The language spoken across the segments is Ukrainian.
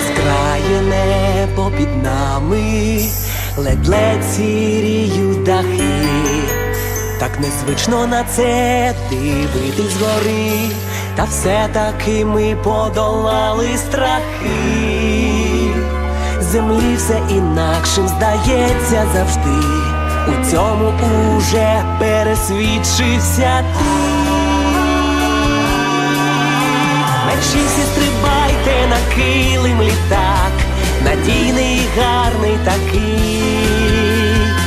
синє небо під нами, ледь-ледь сіріють дахи. Так незвично на це дивитись згори, та все-таки ми подолали страхи. Землі все інакшим здається завжди. У цьому уже пересвідчився ти. Мерші всі на килим літак, надійний гарний такий.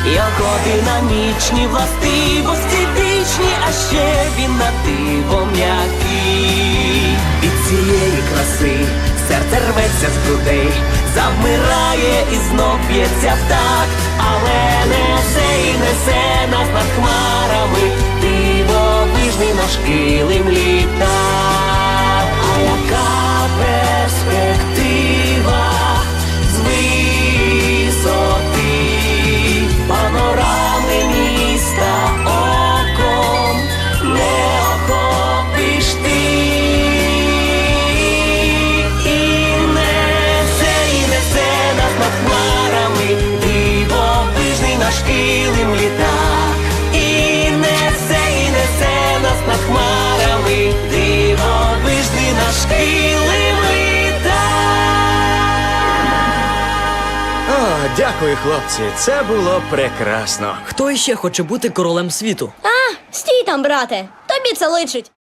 Його динамічні властивості вічні, а ще він на диво м'який. Від цієї краси серце рветься з грудей, завмирає і знов б'ється в такт, але несе і несе нас над хмарами, дивовижний наш килим літак. Дякую, хлопці. Це було прекрасно. Хто іще хоче бути королем світу? А, стій там, брате. Тобі це личить.